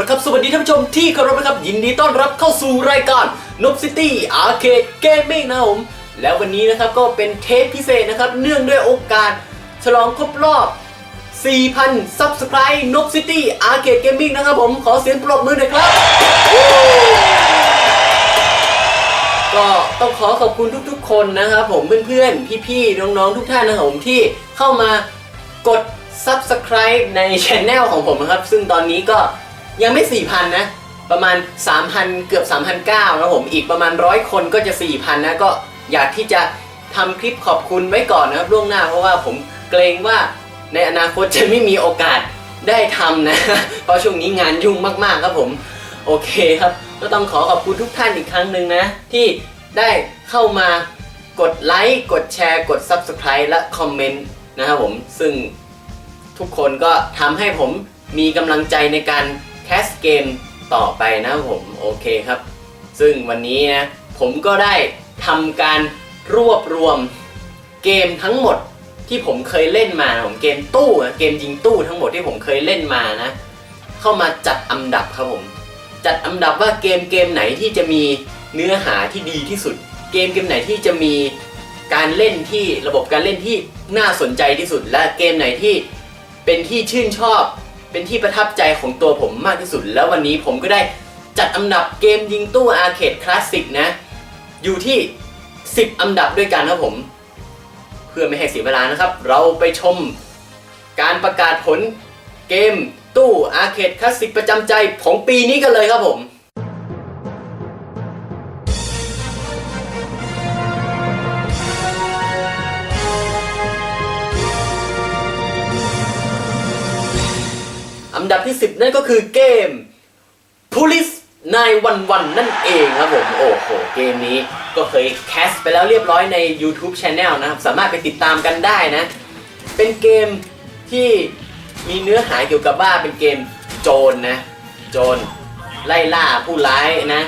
ละครับ สวัสดีท่านผู้ชมที่เคารพนะครับ ยินดีต้อนรับเข้าสู่รายการนบซิตี้อาร์เคดเกมมิ่งนะครับผมแล้ววันนี้นะครับก็เป็นเทปพิเศษนะครับ เนื่องด้วยโอกาส ฉลองครบรอบ 4,000 Subscribe นบซิตี้อาร์เคดเกมมิ่งนะครับผมขอเสียงปรบมือหน่อยครับ ก็ต้องขอขอบคุณทุกๆ คนนะครับผมเพื่อนๆ พี่ๆ น้องๆ ทุกท่านนะครับผมที่เข้ามากด Subscribe ในช anel ของผมนะครับ ซึ่งตอนนี้ก็ ยังไม่4,000นนะ ประมาณ 3,000 เกือบ3,900นะผมอีกประมาณ100คนก็จะ 4,000 นะ ก็อยากที่จะทำคลิปขอบคุณไว้ก่อนนะครับล่วงหน้าเพราะว่าผมเกรงว่าในอนาคตจะไม่มีโอกาสได้ทำนะ เพราะช่วงนี้งานยุ่งมากๆครับผม โอเคครับ ก็ต้องขอขอบคุณทุกท่านอีกครั้งหนึ่งนะ ที่ได้เข้ามากดไลค์กดแชร์ กด Subscribe และคอมเมนต์นะครับผมซึ่งทุกคนก็ทำให้ผมมีกำลังใจในการ แคสเกมต่อไปนะผมโอเคครับ ซึ่งวันนี้นะผมก็ได้ทำการรวบรวมเกมทั้งหมดที่ผมเคยเล่นมานะผมเกมตู้อะเกมยิงตู้ทั้งหมดที่ผมเคยเล่นมานะ เข้ามาจัดอันดับครับผม จัดอันดับว่าเกมเกมไหนที่จะมีเนื้อหาที่ดีที่สุด เกมเกมไหนที่จะมีการเล่นที่ระบบการเล่นที่น่าสนใจที่สุด และเกมไหนที่เป็นที่ชื่นชอบ เป็นที่ประทับใจของตัวผมมากที่สุด แล้ววันนี้ผมก็ได้จัดอันดับเกมยิงตู้อาร์เคดคลาสสิกนะ อยู่ที่ 10 อันดับด้วยกันครับผม เพื่อไม่ให้เสียเวลานะครับ เราไปชมการประกาศผลเกมตู้อาร์เคดคลาสสิกประจำใจของปีนี้กันเลยครับผม ดับที่ 10 นั่นก็คือเกม Police 911นั่นเองครับผม โอ้โห เกมนี้ก็เคยแคสไปแล้วเรียบร้อยใน YouTube Channel นะครับ สามารถไปติดตามกันได้นะ เป็นเกมที่มีเนื้อหาเกี่ยวกับว่าเป็นเกมโจรนะโจรไล่ล่าผู้ร้ายนะ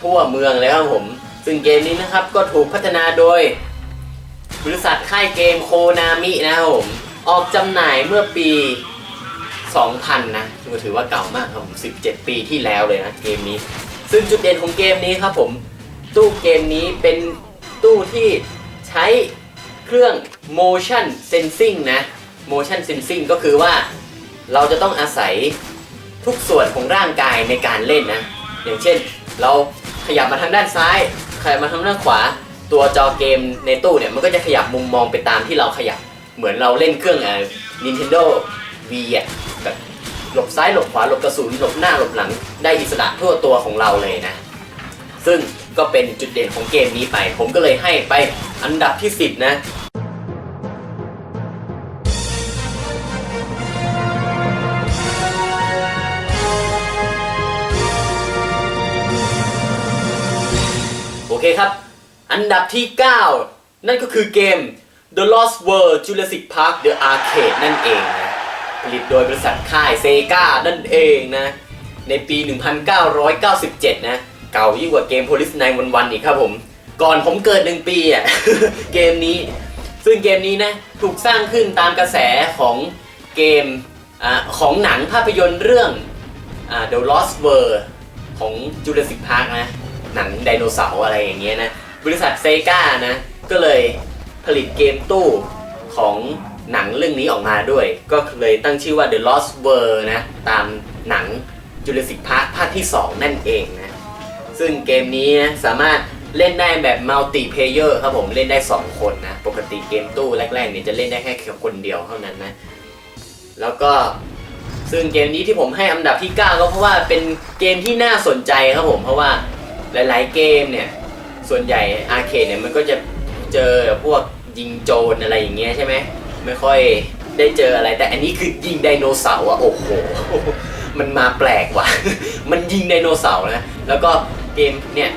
ทั่วเมืองเลยครับผม ซึ่งเกมนี้นะครับก็ถูกพัฒนาโดย บริษัทค่ายเกมโคนามินะครับผม ออกจำหน่ายเมื่อปี 2000 นะก็ถือว่าเก่ามากครับผม 17 ปีที่แล้วเลยนะเกมนี้ ซึ่งจุดเด่นของเกมนี้ครับผม ตู้เกมนี้เป็นตู้ที่ใช้เครื่อง motion sensing นะ motion sensing ก็คือว่าเราจะต้องอาศัยทุกส่วนของร่างกายในการเล่นนะ อย่างเช่น เราขยับมาทางด้านซ้าย ขยับมาทางด้านขวา ตัวจอเกมในตู้เนี่ย มันก็จะขยับมุมมองไปตามที่เราขยับ เหมือนเราเล่นเครื่องอ่า Nintendo V อะแบบหลบซ้ายหลบขวาหลบกระสุนหลบหน้าหลบหลัง ได้อิสระทั่วตัวของเราเลยนะ ซึ่งก็เป็นจุดเด่นของเกมนี้ไป ผมก็เลยให้ไปอันดับที่ 10 นะโอเคครับ อันดับที่ 9 นั่นก็คือเกม The Lost World Jurassic Park The Arcade นั่นเองนะ ผลิตโดยบริษัทค่ายเซกานั่นเองนะ ในปี 1997 นะ เก่ายิ่งกว่าเกม Police 911 อีกครับผม ก่อนผมเกิด 1 ปีอะ เกมนี้ ซึ่งเกมนี้นะ ถูกสร้างขึ้นตามกระแสของเกมอของหนังภาพยนตร์เรื่องอา The Lost World ของ Jurassic Park นะ หนังไดโนเสาร์อะไรอย่างเงี้ยนะ บริษัทเซกานะ ก็เลยผลิตเกมตู้ของ หนังเรื่องนี้ออกมาด้วย ก็เลยตั้งชื่อว่า The Lost World นะ ตามหนัง Jurassic Park ภาคที่ 2 นั่นเองนะ ซึ่งเกมนี้นะสามารถเล่นได้แบบมัลติเพเยอร์ครับผมเล่นได้ 2 คนนะ ปกติเกมตู้แรกๆเนี่ยจะเล่นได้แค่คนเดียวเท่านั้นนะ แล้วก็ซึ่งเกมนี้ที่ผมให้อันดับที่ 9 ก็เพราะว่าเป็นเกมที่น่าสนใจครับผม เพราะว่าหลายๆเกมเนี่ย ส่วนใหญ่อาร์เคดเนี่ยมันก็จะเจอพวกยิงโจรอะไรอย่างเงี้ยใช่ไหม ไม่ค่อยได้เจออะไร แต่อันนี้คือยิงไดโนเสาร์อะโอ้โห มันมาแปลกว่ะ มันยิงไดโนเสาร์นะ แล้วก็เกมเนี่ย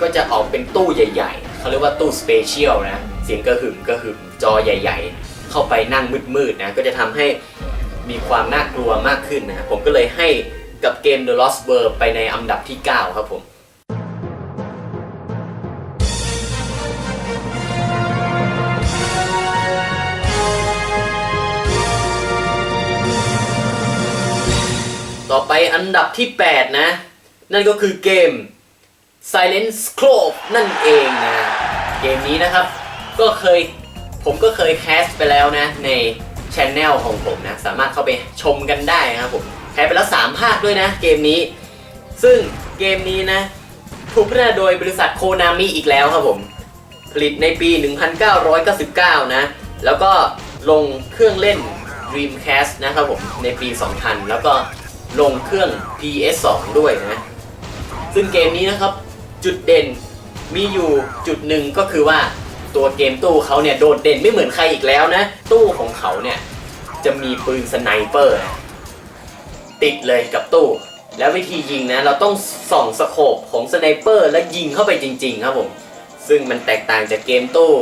ก็จะออกเป็นตู้ใหญ่ๆ เขาเรียกว่าตู้สเปเชียลนะ เสียงกระหึ่มกระหึ่มจอใหญ่ ๆ เข้าไปนั่งมืดๆนะ ก็จะทำให้มีความน่ากลัวมากขึ้นนะผมก็เลยให้กับเกม The Lost World ไปในอันดับที่ 9 ครับผม ต่อไปอันดับที่ 8 นะ นั่นก็คือเกม Silent Scroll นั่นเองนะ เกมนี้นะครับ ก็เคยผมก็เคยแคสไปแล้วนะ ในช anel ของผมนะ สามารถเข้าไปชมกันได้นะครับผมแคสไปแล้ว 3 ภาคด้วยนะ เกมนี้ ซึ่งเกมนี้นะ ถูกพัฒนาโดยบริษัทโคนามิอีกแล้วครับผม ผลิตในปี 1999 นะ แล้วก็ลงเครื่องเล่น Dreamcast นะครับผม ในปี 2000 แล้วก็ ลงเครื่อง PS2 ด้วยนะ ซึ่งเกมนี้นะครับ จุดเด่นมีอยู่จุดหนึ่งก็คือว่าตัวเกมตู้เขาเนี่ยโดดเด่นไม่เหมือนใครอีกแล้วนะ ตู้ของเขาเนี่ยจะมีปืนสไนเปอร์นะติดเลยกับตู้ แล้ววิธียิงนะเราต้องส่องสโคปของสไนเปอร์แล้วยิงเข้าไปจริง ๆ ครับผม ซึ่งมันแตกต่างจากเกมตู้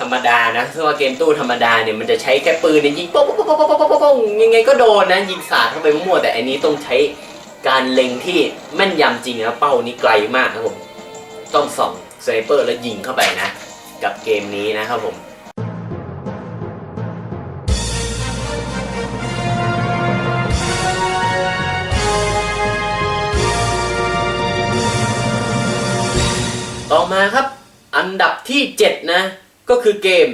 ธรรมดานะเพราะว่าเกมตู้ธรรมดาเนี่ยมันจะใช้แค่ปืนเนี่ยยิงป๊อกป๊อกป๊อกป๊อกป๊อกป๊อกยังไงก็โดนนะยิงสาดเข้าไปมั่วแต่อันนี้ต้องใช้การเล็งที่แม่นยำจริงนะเป้านี้ไกลมากครับผม ต้องส่องสไนเปอร์แล้วยิงเข้าไปนะ กับเกมนี้นะครับผมต่อมาครับ อันดับที่ 7 นะ ก็คือเกม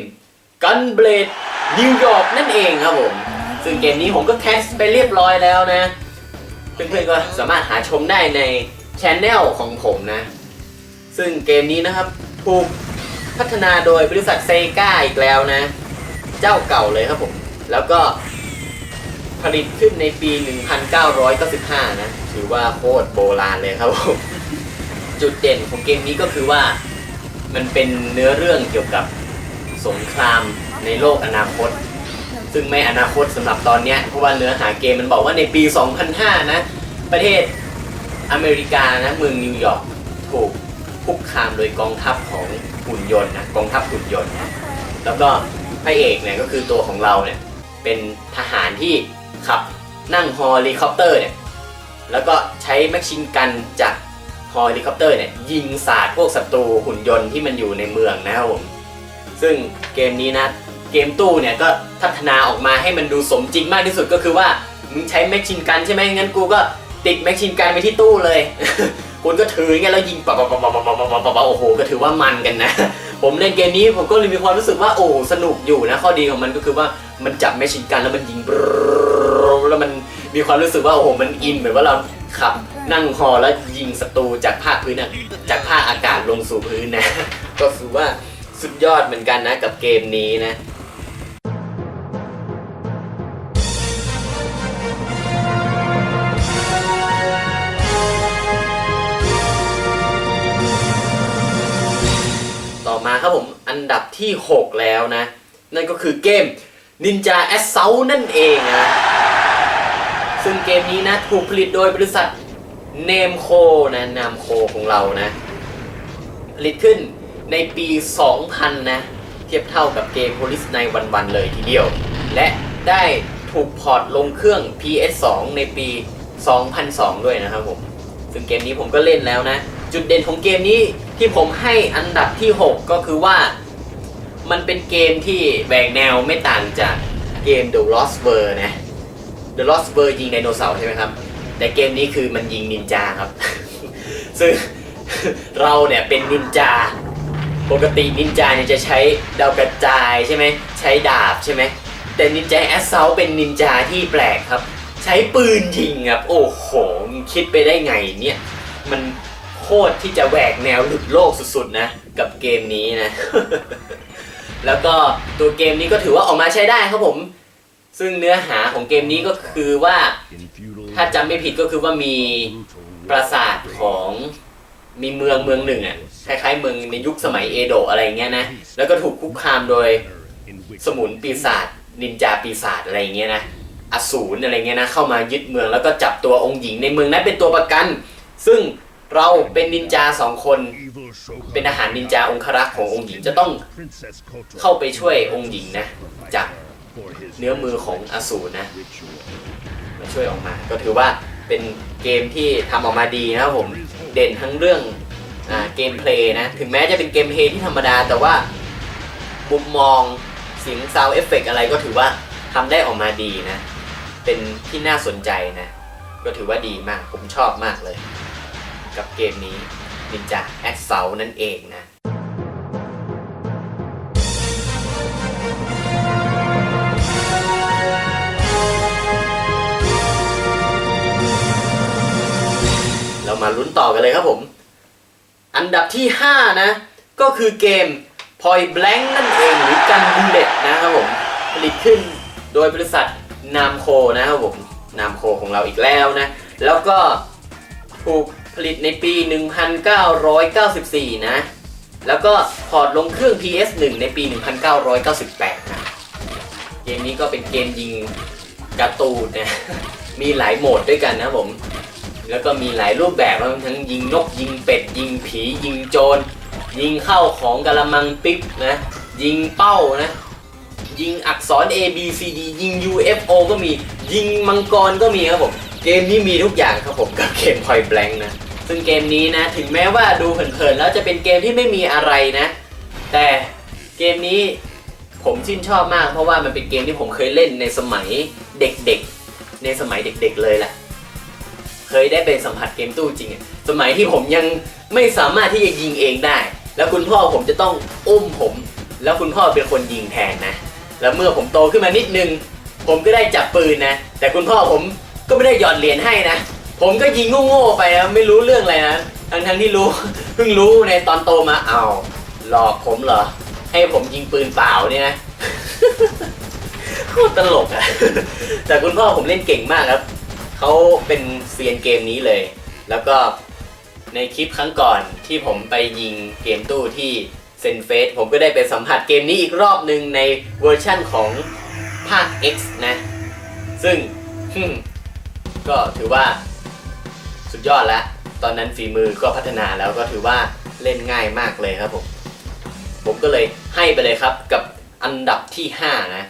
Gunblade New York นั่นเองครับผม ซึ่งเกมนี้ผมก็แคสไปเรียบร้อยแล้วนะ เพื่อนๆก็สามารถหาชมได้ในช anel ของผมนะ ซึ่งเกมนี้นะครับ ถูกพัฒนาโดยบริษัทเซกาอีกแล้วนะ เจ้าเก่าเลยครับผม แล้วก็ผลิตขึ้นในปี 1995 นะ ถือว่าโคตรโบราณเลยครับผม จุดเด่นของเกมนี้ก็คือว่า มันเป็นเนื้อเรื่องเกี่ยวกับ สงครามในโลกอนาคต ซึ่งไม่อนาคตสำหรับตอนเนี้ยเพราะว่าเนื้อหาเกมมันบอกว่าในปี 2005 นะ ประเทศอเมริกานะเมืองนิวยอร์กถูกคุกคามโดยกองทัพของหุ่นยนต์นะกองทัพหุ่นยนต์นะแล้วก็พระเอกเนี่ยก็คือตัวของเราเนี่ยเป็นทหารที่ขับนั่งฮอลิคอปเตอร์เนี่ยแล้วก็ใช้แมชชีนกันจากฮอลิคอปเตอร์เนี่ยยิงสาดพวกศัตรูหุ่นยนต์ที่มันอยู่ในเมืองนะครับผม ซึ่งเกมนี้นะเกมตู้เนี่ยก็พัฒนาออกมาให้มันดูสมจริงมากที่สุดก็คือว่ามึงใช้แมชชีนกันใช่ไหมงั้นกูก็ติดแมชชีนกันไปที่ตู้เลย คุณก็ถืออย่างเงี้ยแล้วยิงปะปะปะปะปะปะปะปะปะปะโอ้โห ก็ถือว่ามันกันนะ ผมเล่นเกมนี้ผมก็เลยมีความรู้สึกว่าโอ้สนุกอยู่นะ ข้อดีของมันก็คือว่ามันจับแมชชีนกันแล้วมันยิงแล้วมันมีความรู้สึกว่าโอ้โหมันอินเหมือนว่าเราขับนั่งฮอแล้วยิงศัตรูจากภาคพื้นนะจากภาคอากาศลงสู่พื้นนะ ก็คือว่า สุดยอดเหมือนกันนะกับเกมนี้นะต่อมาครับผมอันดับที่ 6 แล้วนะ นั่นก็คือเกม Ninja Assault นั่นเองนะซึ่งเกมนี้นะถูกผลิตโดยบริษัท Namco นะ Namco ของเรานะ ผลิตขึ้น ในปี 2000 นะ เทียบเท่ากับเกม Police ในวันๆเลยทีเดียว และได้ถูกพอร์ตลงเครื่อง PS2 ในปี 2002 ด้วยนะครับผม ซึ่งเกมนี้ผมก็เล่นแล้วนะ จุดเด่นของเกมนี้ที่ผมให้อันดับที่ 6 ก็คือว่ามันเป็นเกมที่แหวกแนวไม่ต่างจากเกม The Lost World นะ The Lost World ยิงไดโนเสาร์ใช่ไหมครับ แต่เกมนี้คือมันยิงนินจาครับ ซึ่งเราเนี่ยเป็นนินจา ปกตินินจาเนี่ยจะใช้ดาวกระจายใช่ไหมใช้ดาบใช่ไหมแต่นินจาแอสเซลเป็นนินจาที่แปลกครับ ใช้ปืนยิงครับ โอ้โหคิดไปได้ไงเนี่ยมันโคตรที่จะแหวกแนวหลุดโลกสุดๆนะกับเกมนี้นะ แล้วก็ตัวเกมนี้ก็ถือว่าออกมาใช้ได้ครับผม ซึ่งเนื้อหาของเกมนี้ก็คือว่าถ้าจำไม่ผิดก็คือว่ามีปราสาทของ มีเมืองเมืองหนึ่งอะคล้ายๆเมืองในยุคสมัยเอโดะอะไรเงี้ยนะแล้วก็ถูกคุกคามโดยสมุนปีศาจนินจาปีศาจอะไรเงี้ยนะอสูรอะไรเงี้ยนะเข้ามายึดเมืองแล้วก็จับตัวองค์หญิงในเมืองนั้นเป็นตัวประกัน ซึ่งเราเป็นนินจาสองคน เป็นอาหารนินจาองครักษ์ขององค์หญิงจะต้องเข้าไปช่วยองค์หญิงนะจากเนื้อมือของอสูรนะมาช่วยออกมา ก็ถือว่าเป็นเกมที่ทำออกมาดีนะครับผม เด่นทั้งเรื่องอเกมเพลย์นะ ถึงแม้จะเป็นเกมเพลย์ที่ธรรมดา แต่ว่ามุมมองเสียงซาวเอฟเฟกอะไรก็ถือว่าทำได้ออกมาดีนะ เป็นที่น่าสนใจนะ ก็ถือว่าดีมาก ผมชอบมากเลย กับเกมนี้ Ninja a s s a u l t นั่นเองนะ เรามาลุ้นต่อกันเลยครับผม อันดับที่ 5 นะ ก็คือเกม Point Blank นั่นเองหรือกันบูเลตนะครับผม ผลิตขึ้นโดยบริษัทนามโคนะครับผมนามโคของเราอีกแล้วนะ แล้วก็ถูกผลิตในปี 1994 นะ แล้วก็พอร์ตลงเครื่อง PS1 ในปี 1998 นะ เกมนี้ก็เป็นเกมยิงการ์ตูนนะ มีหลายโหมดด้วยกันนะผม แล้วก็มีหลายรูปแบบนะทั้งยิงนกยิงเป็ด ยิงผี ยิงโจร ยิงเข้าของกระมังปิ๊บนะยิงเป้านะยิงอักษร A B C D ยิง UFO ก็มียิงมังกรก็มีครับผม เกมนี้มีทุกอย่างครับผมกับเกม Point Blank นะ ซึ่งเกมนี้นะ ถึงแม้ว่าดูเผินๆแล้วจะเป็นเกมที่ไม่มีอะไรนะ แต่เกมนี้ผมชื่นชอบมากเพราะว่ามันเป็นเกมที่ผมเคยเล่นในสมัยเด็กๆ ในสมัยเด็กๆเลยแหละ เคยได้ไปสัมผัสเกมตู้จริงอะสมัยที่ผมยังไม่สามารถที่จะยิงเองได้ แล้วคุณพ่อผมจะต้องอุ้มผม แล้วคุณพ่อเป็นคนยิงแทนนะ แล้วเมื่อผมโตขึ้นมานิดนึง ผมก็ได้จับปืนนะ แต่คุณพ่อผมก็ไม่ได้หยอดเหรียญให้นะ ผมก็ยิงโง่ๆไปนะไม่รู้เรื่องอะไรนะทั้งๆที่รู้เพิ่งรู้ในตอนโตมาเอาหลอกผมเหรอ ให้ผมยิงปืนเปล่าเนี่ยนะโคตรตลกอะแต่คุณพ่อผมเล่นเก่งมากครับ เขาเป็นเซียนเกมนี้เลย แล้วก็ในคลิปครั้งก่อนที่ผมไปยิงเกมตู้ที่เซนเฟสผมก็ได้ไปสัมผัสเกมนี้อีกรอบหนึ่งในเวอร์ชั่นของภาค X นะ ซึ่งก็ถือว่าสุดยอดแล้ว ตอนนั้นฝีมือก็พัฒนาแล้วก็ถือว่าเล่นง่ายมากเลยครับผม ผมก็เลยให้ไปเลยครับกับอันดับที่ 5 นะ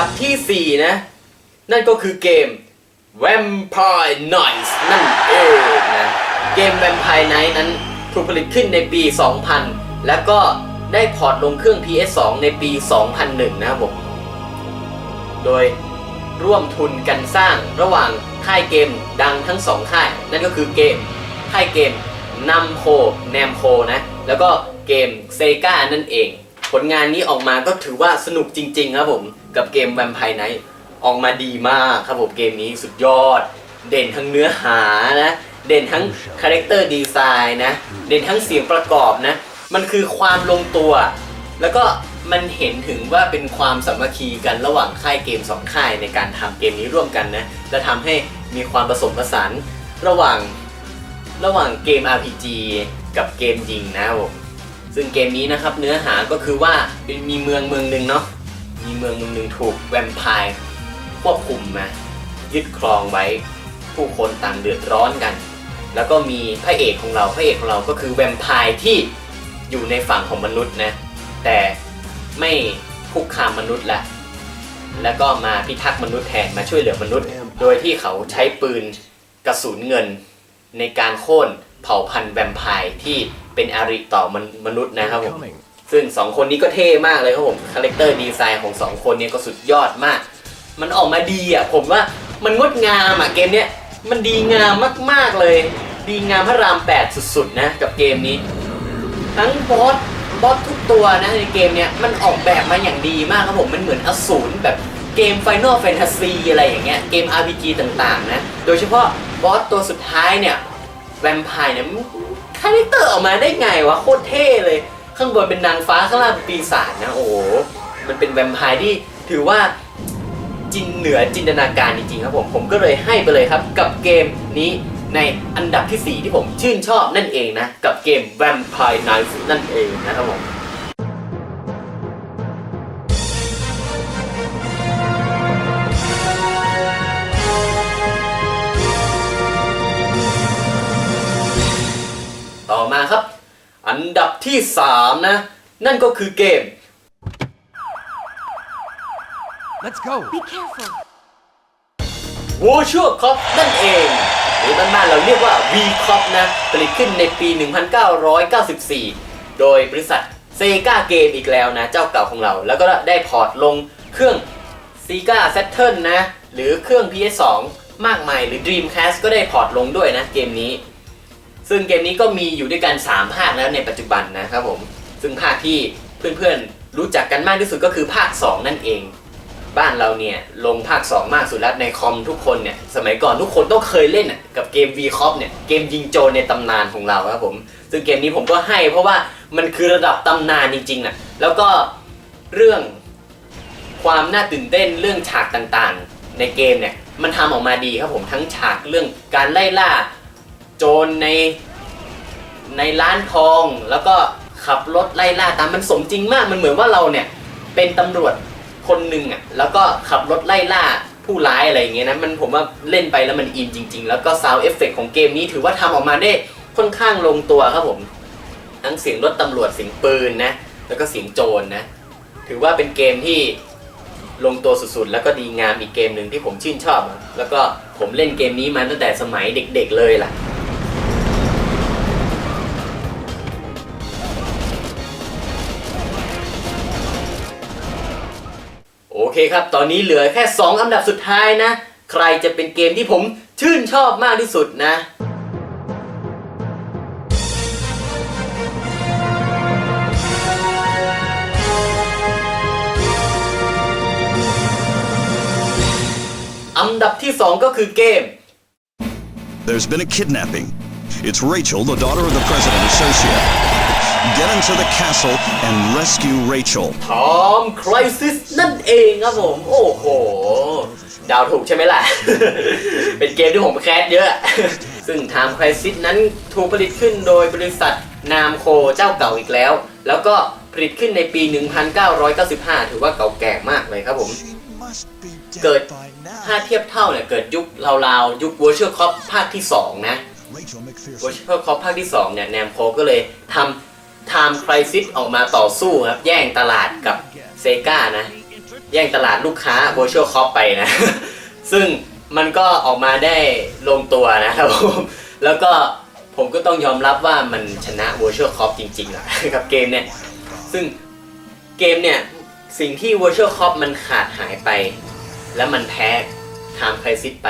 ดับทีสี่ 4 นะ นั่นก็คือเกม Vampire Nights นั่นเองนะเกม Vampire Knight นั้นถูกผลิตขึ้นในปี 2000 แล้วก็ได้พอร์ตลงเครื่อง PS2 ในปี 2001 นะครับผม โดยร่วมทุนกันสร้างระหว่างค่ายเกมดังทั้งสองค่าย นั่นก็คือเกมค่ายเกมนัมโคแนมโคนะ แล้วก็เกมเซกานั่นเอง ผลงานนี้ออกมาก็ถือว่าสนุกจริง ๆ ครับผม กับเกม Vampire Knight ออกมาดีมากครับผมเกมนี้สุดยอด เด่นทั้งเนื้อหานะ เด่นทั้งคาแรคเตอร์ดีไซน์นะ เด่นทั้งเสียงประกอบนะ มันคือความลงตัว แล้วก็มันเห็นถึงว่าเป็นความสามัคคีกันระหว่างค่ายเกมสองค่ายในการทำเกมนี้ร่วมกันนะและทำให้มีความผสมผสานระหว่างระหว่างเกม RPG กับเกมยิงนะครับผม ซึ่งเกมนี้นะครับเนื้อหาก็คือว่าเป็นมีเมืองเมืองหนึ่งเนาะมีเมืองเมืองหนึ่งถูกแวมไพร์ควบคุมมายึดครองไว้ผู้คนต่างเดือดร้อนกัน แล้วก็มีพระเอกของเราพระเอกของเราก็คือแวมไพร์ที่อยู่ในฝั่งของมนุษย์นะแต่ไม่คุกคามมนุษย์ละแล้วก็มาพิทักษ์มนุษย์แทนมาช่วยเหลือมนุษย์ โดยที่เขาใช้ปืนกระสุนเงิน ในการโค่นเผ่าพันธุ์แวมไพร์ที่ เป็นอาริต่อมนมนุษย์นะครับผม Coming. ซึ่ง2คนนี้ก็เท่มากเลยครับผมคาแรคเตอร์ดีไซน์ของ2คนเนี้ก็สุดยอดมาก มันออกมาดีอะผมว่ามันงดงามอะเกมเนี้ยมันดีงามมากๆเลย ดีงามพระราม8สุดๆนะกับเกมนี้ ทั้งบอสบอสทุกตัวนะในเกมเนี้ยมันออกแบบมาอย่างดีมากครับผมมันเหมือนอสูรแบบเกม Final Fantasy อะไรอย่างเงี้ยเกม RPG ต่างๆนะ โดยเฉพาะบอสตัวสุดท้ายเนี่ยแวมไพร์เนี่ยมัน คาแรคเตอร์ออกมาได้ไงวะโคตรเท่เลย ข้างบนเป็นนางฟ้าข้างล่างเป็นปีศาจนะโอ้โหมันเป็นแวมไพร์ที่ถือว่าจินเหนือจินตนาการจริงๆครับผมผมก็เลยให้ไปเลยครับ กับเกมนี้ในอันดับที่ 4 ที่ผมชื่นชอบนั่นเองนะ กับเกม Vampire Knight นั่นเองนะครับผม ที่ 3 นะ นั่นก็คือเกม Let's go. Be careful. Virtual Cop นั่นเองหรือรือบ้านๆเราเรียกว่า v c o p นะ ผลิตขึ้นในปี 1994 โดยบริษัทเซกาเกมอีกแล้วนะ เจ้าเก่าของเรา แล้วก็ได้พอร์ตลงเครื่อง Sega Saturn นะ หรือเครื่อง PS2 มากมาย หรือ Dreamcast ก็ได้พอร์ตลงด้วยนะเกมนี้ ซึ่งเกมนี้ก็มีอยู่ด้วยกัน 3 ภาคแล้วในปัจจุบันนะครับผม ซึ่งภาคที่เพื่อนๆรู้จักกันมากที่สุดก็คือภาค 2 นั่นเอง บ้านเราเนี่ยลงภาค 2 มากสุดแล้วในคอมทุกคนเนี่ยสมัยก่อนทุกคนต้องเคยเล่นกับเกม v c o p เนี่ยเกมยิงโจรในตำนานของเราครับผม ซึ่งเกมนี้ผมก็ให้เพราะว่ามันคือระดับตำนานจริงๆนะแล้วก็เรื่องความน่าตื่นเต้นเรื่องฉากต่างๆ ในเกมเนี่ยมันทำออกมาดีครับผมทั้งฉากเรื่องการไล่ล่า โจรในในร้านทองแล้วก็ขับรถไล่ล่าตามมันสมจริงมากมันเหมือนว่าเราเนี่ยเป็นตำรวจคนหนึ่งอะแล้วก็ขับรถไล่ล่าผู้ร้ายอะไรอย่างเงี้ยนะมันผมว่าเล่นไปแล้วมันอินจริง ๆ แล้วก็ซาวเอฟเฟกของเกมนี้ถือว่าทำออกมาได้ค่อนข้างลงตัวครับผม ทั้งเสียงรถตำรวจเสียงปืนนะแล้วก็เสียงโจรนะถือว่าเป็นเกมที่ลงตัวสุดๆ แล้วก็ดีงามอีกเกมหนึ่งที่ผมชื่นชอบ แล้วก็ผมเล่นเกมนี้มาตั้งแต่สมัยเด็กๆเลยล่ะ คครับ ตอนนี้เหลือแค่ 2 อันดับสุดท้ายนะ ใครจะเป็นเกมที่ผมชื่นชอบมากที่สุดนะอันดับที่ 2 ก็คือเกม There's been a kidnapping. It's Rachel, the daughter of the president associate. Get into the castle and rescue Rachel. ทอมคริสิสนั่นเองครับผม โอ้โห ดาวถูกใช่ไหมล่ะ เป็นเกมที่ผมแคสเยอะ ซึ่ง Time Crisis นั้นถูกผลิตขึ้นโดยบริษัทนามโคเจ้าเก่าอีกแล้ว แล้วก็ผลิตขึ้นในปี 1995 ถือว่าเก่าแก่มากเลยครับผม เกิดถ้าเทียบเท่าเนี่ย เกิดยุคราวๆ ยุค Virtual Cop ภาคที่ 2 นะ Virtual Cop ภาคที่ 2 เนี่ย แนมโคก็เลยทำ Time Crisis ออกมาต่อสู้ครับ แย่งตลาดกับเซกานะ แย่งตลาดลูกค้า Virtual Cop ไปนะ ซึ่งมันก็ออกมาได้ลงตัวนะครับผมแล้วก็ผมก็ต้องยอมรับว่ามันชนะ Virtual Cop จริงๆแหละกับเกมเนี่ย ซึ่งเกมเนี่ย สิ่งที่ Virtual Cop มันขาดหายไป แล้วมันแพ้ Time Crisis ไป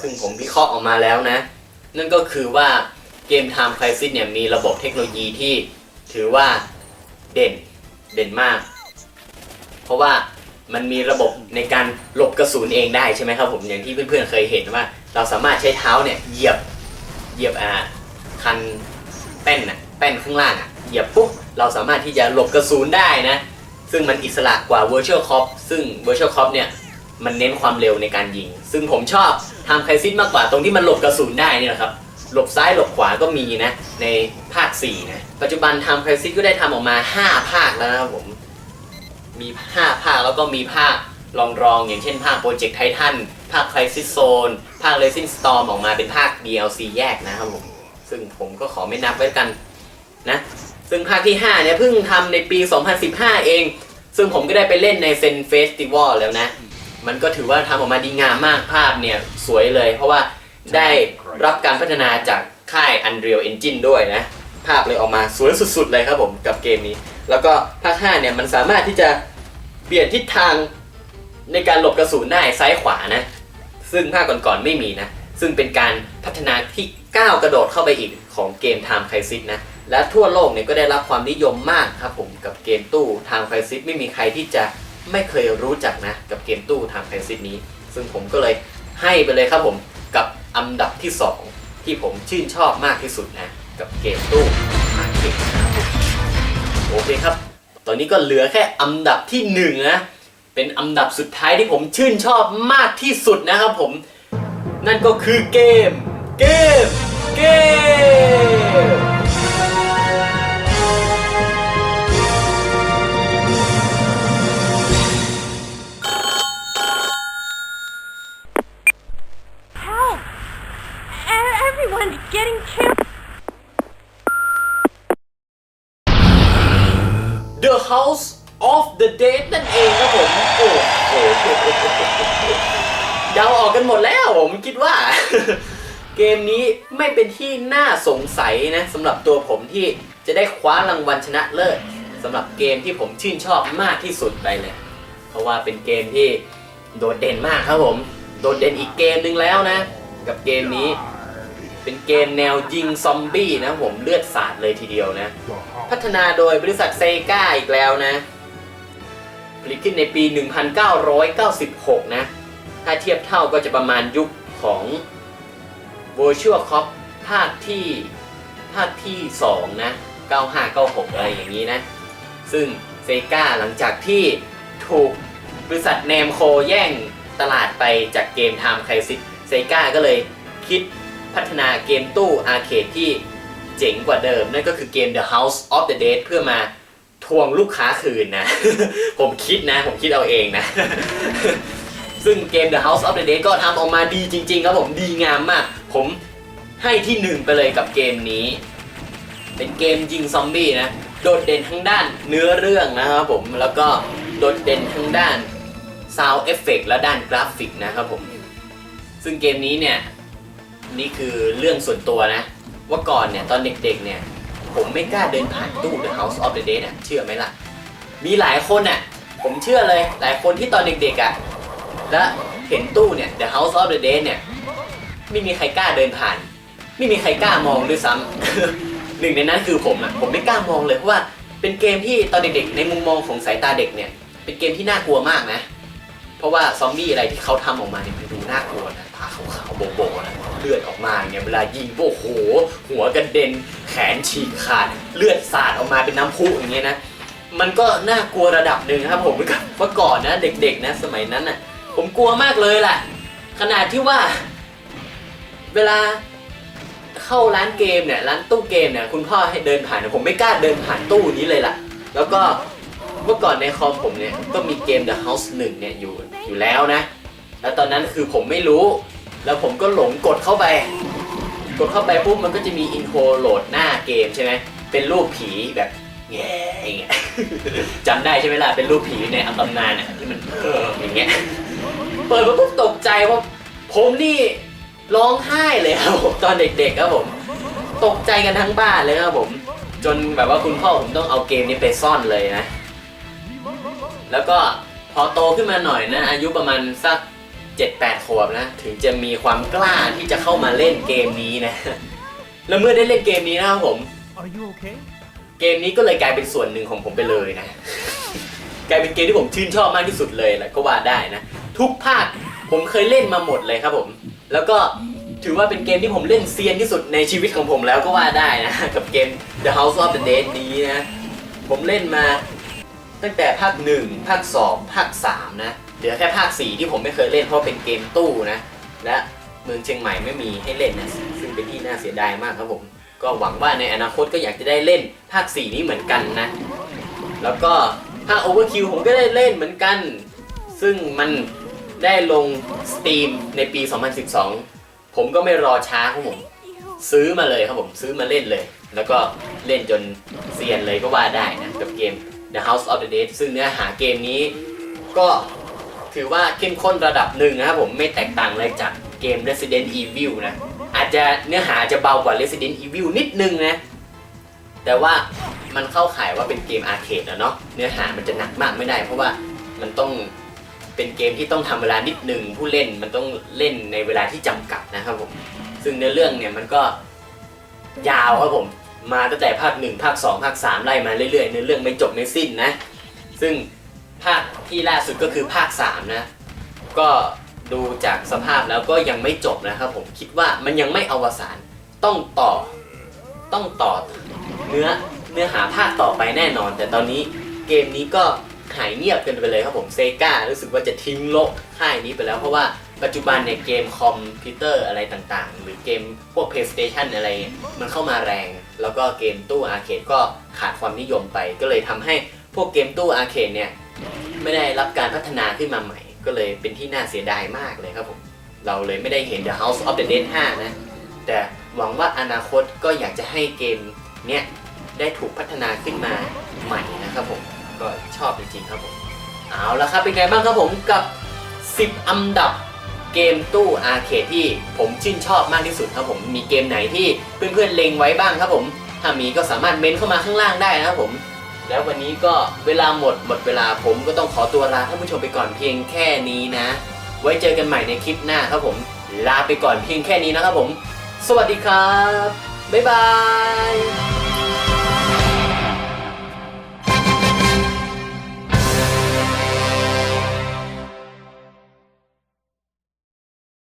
ซึ่งผมวิเคราะห์ออกมาแล้วนะ นั่นก็คือว่า เกม Time Crisis เนี่ยมีระบบเทคโนโลยีที่ถือว่าเด่นเด่นมาก เพราะว่ามันมีระบบในการหลบกระสุนเองได้ใช่ไหมครับผมอย่างที่เพื่อนๆเคยเห็นว่า เราสามารถใช้เท้าเนี่ยเหยียบเหยียบอ่าคันแป้นน่ะแป้นข้างล่างอะเหยียบปุ๊บเราสามารถที่จะหลบกระสุนได้นะซึ่งมันอิสระกว่า Virtual Cop ซึ่ง Virtual Cop เนี่ยมันเน้นความเร็วในการยิง ซึ่งผมชอบทำไคซิสมากกว่าตรงที่มันหลบกระสุนได้นี่แหละครับ หลบซ้ายหลบขวาก็มีนะ ในภาค 4 นะ ปัจจุบันทำคซิสก็ได้ทำออกมา 5 ภาคแล้วนะครับผม มี 5 ภาคแล้วก็มีภาครองรองอย่างเช่นภาคโปรเจกต์ไททันภาค Crisis Zone ภาค Racing Storm ออกมาเป็นภาค DLC แยกนะครับผม ซึ่งผมก็ขอไม่นับไว้กันนะ ซึ่งภาคที่ 5 เนี่ยเพิ่งทำในปี 2015 เอง ซึ่งผมก็ได้ไปเล่นในเซนเฟสติวัลแล้วนะ มันก็ถือว่าทำออกมาดีงามมากภาพเนี่ยสวยเลย เพราะว่า ได้รับการพัฒนาจากค่าย Unreal Engine ด้วยนะ ภาพเลยออกมาสวยสุดๆเลยครับผมกับเกมนี้ แล้วก็ภาค 5 เนี่ยมันสามารถที่จะเปลี่ยนทิศทางในการหลบกระสุนได้ซ้ายขวานะ ซึ่งภาคก่อนๆไม่มีนะ ซึ่งเป็นการพัฒนาที่ก้าวกระโดดเข้าไปอีกของเกม Time Crisis นะ และทั่วโลกเนี่ยก็ได้รับความนิยมมากครับผมกับเกมตู้ Time Crisis ไม่มีใครที่จะไม่เคยรู้จักนะ กับเกมตู้ Time Crisis นี้ ซึ่งผมก็เลยให้ไปเลยครับผม อันดับที่ 2 ที่ผมชื่นชอบมากที่สุดนะ กับเกมตู้อาเคดครับโอเคครับ ตอนนี้ก็เหลือแค่อันดับที่หนึ่งนะเป็นอันดับสุดท้ายที่ผมชื่นชอบมากที่สุดนะครับผม นั่นก็คือเกม เกม เกม House of the Dead นั่นเองครับผม โอ้โหเดาออกกันหมดแล้วผมคิดว่า เกมนี้ไม่เป็นที่น่าสงสัยนะสำหรับตัวผมที่จะได้คว้ารางวัลชนะเลิศสำหรับเกมที่ผมชื่นชอบมากที่สุดไปเลย เพราะว่าเป็นเกมที่โดดเด่นมากครับผม โดดเด่นอีกเกมหนึ่งแล้วนะ กับเกมนี้ เป็นเกมแนวยิงซอมบี้นะผมเลือดสาดเลยทีเดียวนะ พัฒนาโดยบริษัทเซกาอีกแล้วนะ ผลิตขึ้นในปี 1996 นะ ถ้าเทียบเท่าก็จะประมาณยุคของ Virtual Cop ภาคที่ภาคที่ 2 นะ 9596 อะไรอย่างนี้นะ ซึ่งเซกาหลังจากที่ถูกบริษัทเนมโคแย่งตลาดไปจากเกม Time Crisis เซกาก็เลยคิดพัฒนาเกมตู้อาร์เคดที่ เจ๋งกว่าเดิม นั่นก็คือเกม The House of the Dead เพื่อมาทวงลูกค้าคืนนะ ผมคิดนะ ผมคิดเอาเองนะ ซึ่งเกม The House of the Dead ก็ทำออกมาดีจริง ๆ ครับผมดีงามมาก ผมให้ที่หนึ่งไปเลยกับเกมนี้ เป็นเกมยิงซอมบี้นะ โดดเด่นทั้งด้านเนื้อเรื่องนะครับผม แล้วก็โดดเด่นทั้งด้าน Sound Effect และด้านกราฟิกนะครับผม ซึ่งเกมนี้เนี่ย นี่คือเรื่องส่วนตัวนะ ว่าก่อนเนี่ยตอนเด็กๆเนี่ย ผมไม่กล้าเดินผ่านตู้ The House of the Dead อะเชื่อไหมล่ะ มีหลายคนอะ ผมเชื่อเลยหลายคนที่ตอนเด็กๆอะและเห็นตู้เนี่ย The House of the Dead เนี่ยไม่มีใครกล้าเดินผ่าน ไม่มีใครกล้ามองด้วยซ้ำ หนึ่งในนั้นคือผมอะผมไม่กล้ามองเลยเพราะว่าเป็นเกมที่ตอนเด็กๆ ในมุมมองของสายตาเด็กเนี่ย เป็นเกมที่น่ากลัวมากนะ เพราะว่าซอมบี้อะไรที่เขาทำออกมาเนี่ยมันดูน่ากลัวนะตาขาวๆโบๆนะ เลือดออกมาเนี่ยเวลายิงโอ้โห หัวกระเด็นแขนฉีกขาด เลือดสาดออกมาเป็นน้ำพุอย่างเงี้ยนะมันก็น่ากลัวระดับหนึ่งครับผมกับเมื่อก่อนนะ เด็กๆนะสมัยนั้นน่ะ ผมกลัวมากเลยแหละขนาดที่ว่า เวลาเข้าร้านเกมเนี่ยร้านตู้เกมเนี่ยคุณพ่อให้เดินผ่านเนี่ยผมไม่กล้าเดินผ่านตู้นี้เลยล่ะ แล้วก็เมื่อก่อนในคอมผมเนี่ยก็มีเกม The House 1เนี่ยอยู่อยู่แล้วนะ แล้วตอนนั้นคือผมไม่รู้ แล้วผมก็หลงกดเข้าไป กดเข้าไปปุ๊บมันก็จะมีอินโทรโหลดหน้าเกมใช่ไหมเป็นรูปผีแบบแง่อย่างเงี้ยจำได้ใช่ไหมล่ะเป็นรูปผีในอัตำนานอะที่มันเอออย่างเงี้ยเปิดมาปุ๊บตกใจว่าผมนี่ร้องไห้เลยครับผมตอนเด็กๆครับผม ตกใจกันทั้งบ้านเลยครับผม จนแบบว่าคุณพ่อผมต้องเอาเกมนี้ไปซ่อนเลยนะ แล้วก็พอโตขึ้นมาหน่อยนะ อายุประมาณสัก 7-8ขวบนะ ถึงจะมีความกล้าที่จะเข้ามาเล่นเกมนี้นะ แล้วเมื่อได้เล่นเกมนี้นะครับผม Are you okay? เกมนี้ก็เลยกลายเป็นส่วนหนึ่งของผมไปเลยนะ กลายเป็นเกมที่ผมชื่นชอบมากที่สุดเลยแหละก็ว่าได้นะ ทุกภาคผมเคยเล่นมาหมดเลยครับผม แล้วก็ถือว่าเป็นเกมที่ผมเล่นเซียนที่สุดในชีวิตของผมแล้วก็ว่าได้นะ กับเกม The House of the Dead นี้นะ ผมเล่นมาตั้งแต่ภาค 1 ภาค 2 ภาค 3 นะ เหลือแค่ภาค 4 ที่ผมไม่เคยเล่นเพราะเป็นเกมตู้นะ และเมืองเชียงใหม่ไม่มีให้เล่นนะซึ่งเป็นที่น่าเสียดายมากครับผม ก็หวังว่าในอนาคตก็อยากจะได้เล่นภาค 4 นี้เหมือนกันนะ แล้วก็ภาค Overkill ผมก็ได้เล่นเหมือนกัน ซึ่งมันได้ลง Steam ในปี 2012 ผมก็ไม่รอช้าครับผม ซื้อมาเลยครับผมซื้อมาเล่นเลย แล้วก็เล่นจนเซียนเลยก็ว่าได้นะกับเกม The House of the Dead ซึ่งเนื้อหาเกมนี้ก็ ถือว่าเข้มข้นระดับหนึ่งนะครับผมไม่แตกต่างอะไรจากเกม Resident Evil นะ อาจจะเนื้อหาจะเบากว่า Resident Evil นิดนึงนะ แต่ว่ามันเข้าข่ายว่าเป็นเกมอาร์เคดนะเนาะเนื้อหามันจะหนักมากไม่ได้ เพราะว่ามันต้องเป็นเกมที่ต้องทำเวลานิดหนึ่งผู้เล่นมันต้องเล่นในเวลาที่จำกัดนะครับผมซึ่งเนื้อเรื่องเนี่ยมันก็ยาวครับผมมาตั้งแต่ภาค 1 ภาค 2 ภาค 3 ไล่มาเรื่อยๆเนื้อเรื่องไม่จบไม่สิ้นนะ ซึ่ง ภาคที่ล่าสุดก็คือภาค 3 นะ ก็ดูจากสภาพแล้วก็ยังไม่จบนะครับผมคิดว่ามันยังไม่อวสานต้องต่อต้องต่อเนื้อเนื้อหาภาคต่อไปแน่นอน แต่ตอนนี้เกมนี้ก็หายเงียบกันไปเลยครับผมเซการู้สึกว่าจะทิ้งโลกค่ายนี้ไปแล้วเพราะว่าปัจจุบันเนี่ยเกมคอมพิวเตอร์อะไรต่างๆ หรือเกมพวก PlayStation อะไร มันเข้ามาแรง แล้วก็เกมตู้อาร์เคดก็ขาดความนิยมไป ก็เลยทำให้พวกเกมตู้อาร์เคดเนี่ย ไม่ได้รับการพัฒนาขึ้นมาใหม่ ก็เลยเป็นที่น่าเสียดายมากเลยครับผม เราเลยไม่ได้เห็น The House of the Dead 5 นะ แต่หวังว่าอนาคตก็อยากจะให้เกมเนี้ยได้ถูกพัฒนาขึ้นมาใหม่นะครับผม ก็ชอบจริงๆครับผม เอาละครับเป็นไงบ้างครับผมกับ 10 อันดับเกมตู้อาร์เคดที่ผมชื่นชอบมากที่สุดครับผม มีเกมไหนที่เพื่อนๆเล็งไว้บ้างครับผม ถ้ามีก็สามารถเมนเข้ามาข้างล่างได้นะครับผม แล้ววันนี้ก็เวลาหมดหมดเวลาผมก็ต้องขอตัวลาท่านผู้ชมไปก่อนเพียงแค่นี้นะ ไว้เจอกันใหม่ในคลิปหน้าครับผม ลาไปก่อนเพียงแค่นี้นะครับผม สวัสดีครับ บ๊ายบาย